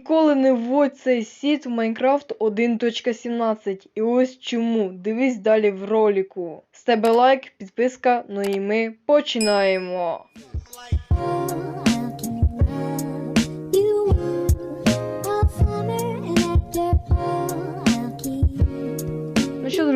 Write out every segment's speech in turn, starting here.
Ніколи не вводь цей сіт в Майнкрафт 1.17. І ось чому. Дивись далі в роліку. З тебе лайк, підписка, ну і ми починаємо.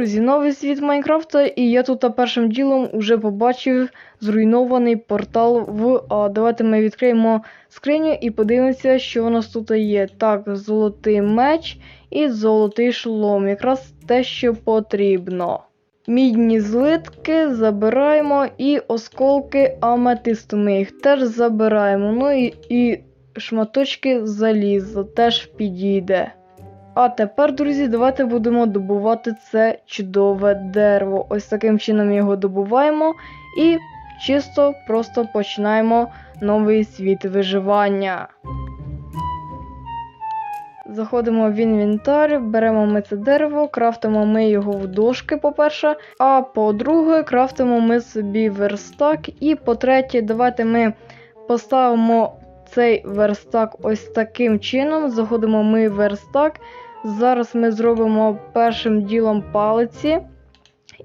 Друзі, новий світ Майнкрафта, і я тут першим ділом уже побачив зруйнований портал в. А, давайте ми відкриємо скриню і подивимося, що у нас тут є. Так, золотий меч і золотий шолом. Якраз те, що потрібно. Мідні злитки забираємо і осколки аметисту. Ми їх теж забираємо. Ну і, і шматочки заліза теж підійде. А тепер, друзі, давайте будемо добувати це чудове дерево. Ось таким чином його добуваємо і чисто просто починаємо новий світ виживання. Заходимо в інвентар, беремо ми це дерево, крафтимо ми його в дошки, по-перше. А по-друге, крафтимо ми собі верстак. І по-третє, давайте ми поставимо цей верстак ось таким чином. Заходимо ми в верстак. Зараз ми зробимо першим ділом палиці.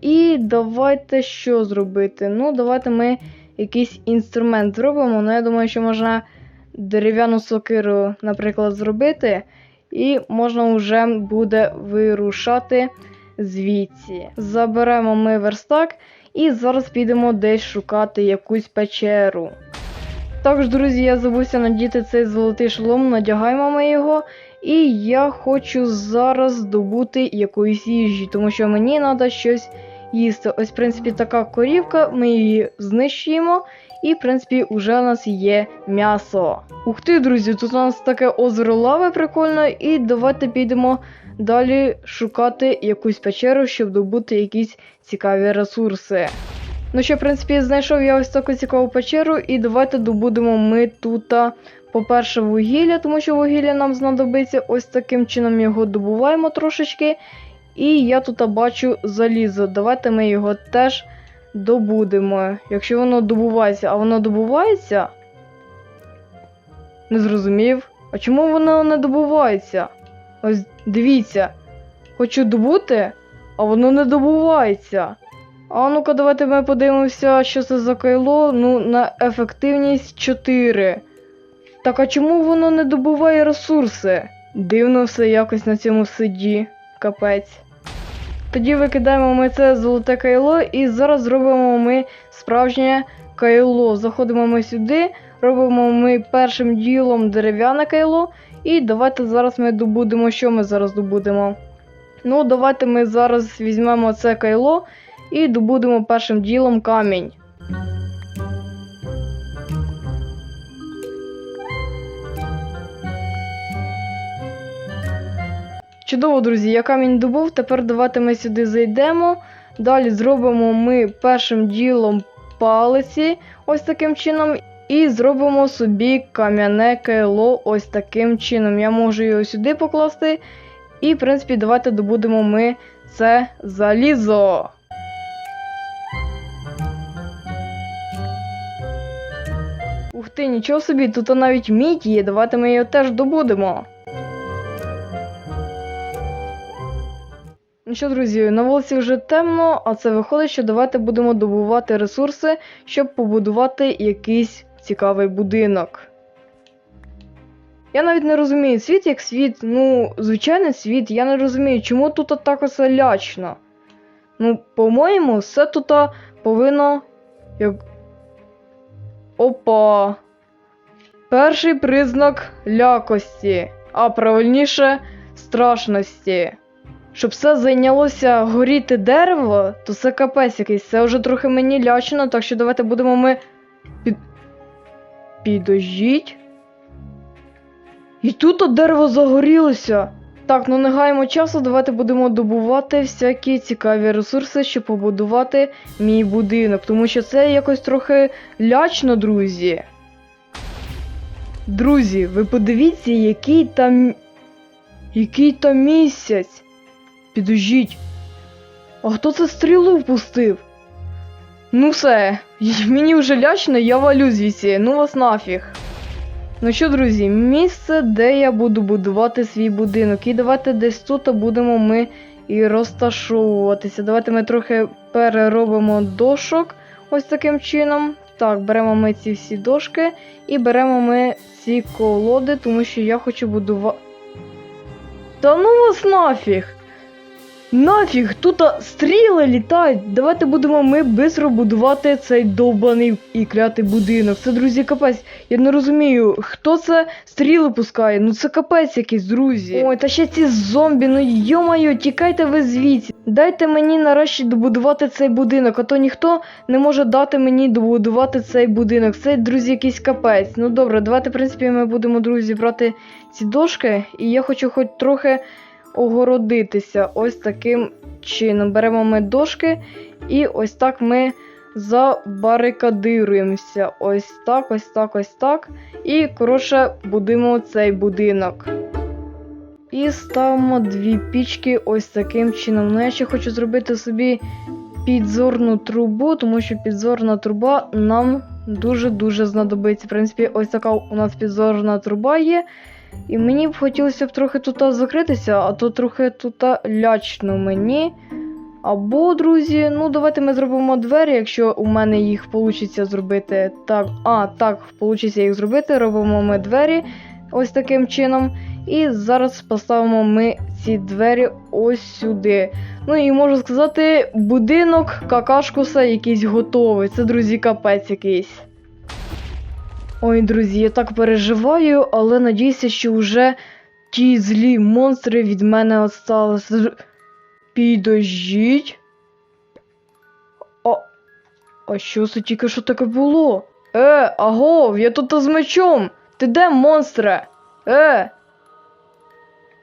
І давайте що зробити? Ну, давайте ми якийсь інструмент зробимо. Ну, я думаю, що можна дерев'яну сокиру, наприклад, зробити. І можна вже буде вирушати звідси. Заберемо ми верстак і зараз підемо десь шукати якусь печеру. Також, друзі, я забувся надіти цей золотий шолом, надягаємо ми його. І я хочу зараз здобути якоїсь їжі, тому що мені треба щось їсти. Ось, в принципі, така корівка, ми її знищуємо, і, в принципі, вже у нас є м'ясо. Ух ти, друзі, тут у нас таке озеро лави прикольно, і давайте підемо далі шукати якусь печеру, щоб добути якісь цікаві ресурси. Ну що, в принципі, знайшов я ось таку цікаву печеру, і давайте добудемо ми тут. По-перше, вугілля, тому що вугілля нам знадобиться. Ось таким чином його добуваємо трошечки. І я тут бачу залізо. Давайте ми його теж добудемо. Якщо воно добувається, а воно добувається. Не зрозумів. А чому воно не добувається? Ось дивіться. Хочу добути, а воно не добувається. А ну-ка, давайте ми подивимося, що це за кайло. Ну, на ефективність 4. Так а чому воно не добуває ресурси? Дивно все якось на цьому сиді. Капець. Тоді викидаємо ми це золоте кайло і зараз зробимо ми справжнє кайло. Заходимо ми сюди, робимо ми першим ділом дерев'яне кайло. І давайте зараз ми добудемо, що ми зараз добудемо. Ну, давайте ми зараз візьмемо це кайло і добудемо першим ділом камінь. Чудово, друзі, я камінь добув. Тепер давайте ми сюди зайдемо. Далі зробимо ми першим ділом палиці, ось таким чином. І зробимо собі кам'яне кайло ось таким чином. Я можу його сюди покласти. І, в принципі, давайте добудемо ми це залізо. Ух ти, нічого собі, тут навіть мідь є. Давайте ми його теж добудемо. Ну що, друзі, на вулиці вже темно, а це виходить, що давайте будемо добувати ресурси, щоб побудувати якийсь цікавий будинок. Я навіть не розумію, світ як світ, ну, звичайний світ, я не розумію, чому тут так оце лячно. Ну, по-моєму, все тут повинно. як. Опа. Перший признак лякості, а правильніше страшності. Щоб все зайнялося горіти дерево, то це капець якийсь. Це вже трохи мені лячно, так що давайте будемо ми. Під... Підождіть. І тут от дерево загорілося. Так, ну не гаємо часу, давайте будемо добувати всякі цікаві ресурси, щоб побудувати мій будинок. Тому що це якось трохи лячно, друзі. Друзі, ви подивіться, який там. Який там місяць. Підождіть. А хто це стрілу впустив? Ну все, мені вже лячно, я валю звідси, ну вас нафіг. Ну що, друзі, місце, де я буду будувати свій будинок. І давайте десь тут будемо ми і розташовуватися. Давайте ми трохи переробимо дошок ось таким чином. Так, беремо ми ці всі дошки і беремо ми ці колоди, тому що я хочу будувати. Та ну вас нафіг! Нафіг, тут стріли літають. Давайте будемо ми бистро будувати цей довбаний і клятий будинок. Це, друзі, капець. Я не розумію, хто це стріли пускає. Ну це капець якийсь, друзі. Ой, та ще ці зомбі, ну йо-моє, тікайте ви звідси. Дайте мені нарешті добудувати цей будинок, а то ніхто не може дати мені добудувати цей будинок. Це, друзі, якийсь капець. Ну добре, давайте, в принципі, ми будемо, друзі, брати ці дошки, і я хочу хоч трохи огородитися ось таким чином. Беремо ми дошки, і ось так ми забарикадируємося. Ось так, ось так, ось так. І, коротше, будемо цей будинок. І ставимо дві пічки ось таким чином. Ну, я ще хочу зробити собі підзорну трубу, тому що підзорна труба нам дуже-дуже знадобиться. В принципі, ось така у нас підзорна труба є. І мені б хотілося б трохи тут закритися, а то трохи тут лячно мені. Або, друзі, ну давайте ми зробимо двері, якщо у мене їх вийде зробити. Так, а, так, вийде їх зробити. Робимо ми двері ось таким чином. І зараз поставимо ми ці двері ось сюди. Ну і можу сказати, будинок какашкуса якийсь готовий. Це, друзі, капець якийсь. Ой, друзі, я так переживаю, але надіюся, що вже ті злі монстри від мене осталися. Підождіть. А, а що це тільки що таке було? Е, агов, я тут з мечом. Ти де, монстре? Е.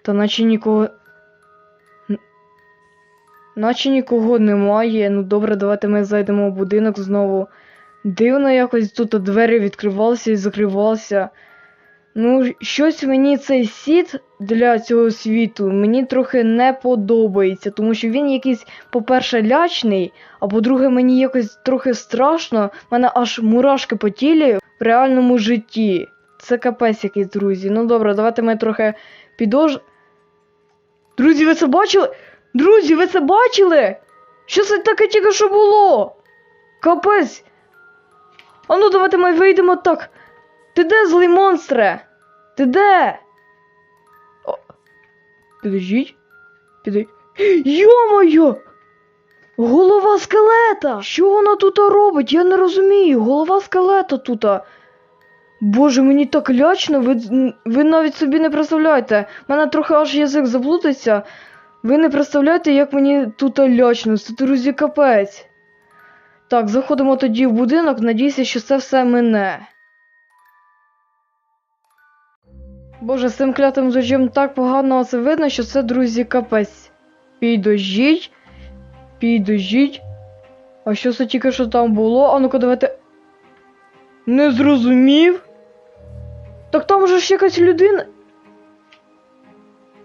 Та наче нікого. Наче нікого немає. Ну добре, давайте ми зайдемо в будинок знову. Дивно якось тут двері відкривалися і закривалися. Ну, щось мені цей сіт для цього світу мені трохи не подобається, тому що він якийсь, по-перше, лячний, а по-друге, мені якось трохи страшно. В мене аж мурашки по тілі в реальному житті. Це капець якийсь, друзі. Ну добре, давайте ми трохи підож. Друзі, ви це бачили? Друзі, ви це бачили? Що це таке тільки що було? Капець! А ну давайте ми вийдемо так. Ти де, злий монстре? Ти де? О, підождіть. Піди. Йо-моє! Голова скелета! Що вона тут робить? Я не розумію. Голова скелета тут. Боже, мені так лячно, ви, ви навіть собі не представляєте. У мене трохи аж язик заплутається. Ви не представляєте, як мені тут лячно. Це друзі капець. Так, заходимо тоді в будинок, надійся, що це все мине. Боже, з цим клятим зажим так погано це видно, що це, друзі, капець. Підождіть. Підождіть. А що це тільки що там було? А ну-ка давайте. Не зрозумів. Так там же ж якась людина.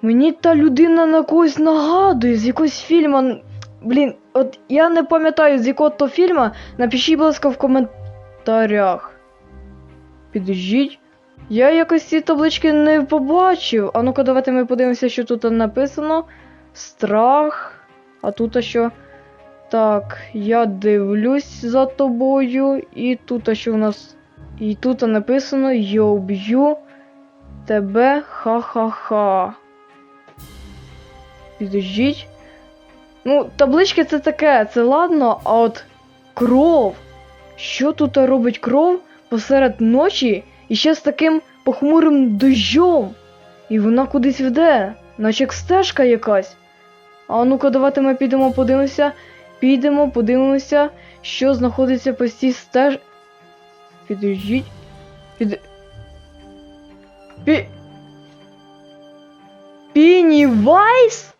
Мені та людина на когось нагадує з якогось фільму. Блін, от я не пам'ятаю з якого то фільму. Напишіть, будь ласка, в коментарях. Підождіть. Я якось ці таблички не побачив. А ну-ка, давайте ми подивимося, що тут написано. Страх. А тут що? Так, я дивлюсь за тобою. І тут що у нас. І тут написано Я уб'ю тебе ха-ха-ха. Підождіть. Ну, таблички це таке, це ладно, а от кров. Що тут робить кров посеред ночі і ще з таким похмурим дощом? І вона кудись веде, наче як стежка якась. А ну-ка, давайте ми підемо подивимося. Підемо, подивимося, що знаходиться по цій стеж. Підождіть. Під. Пі. Пінівайс?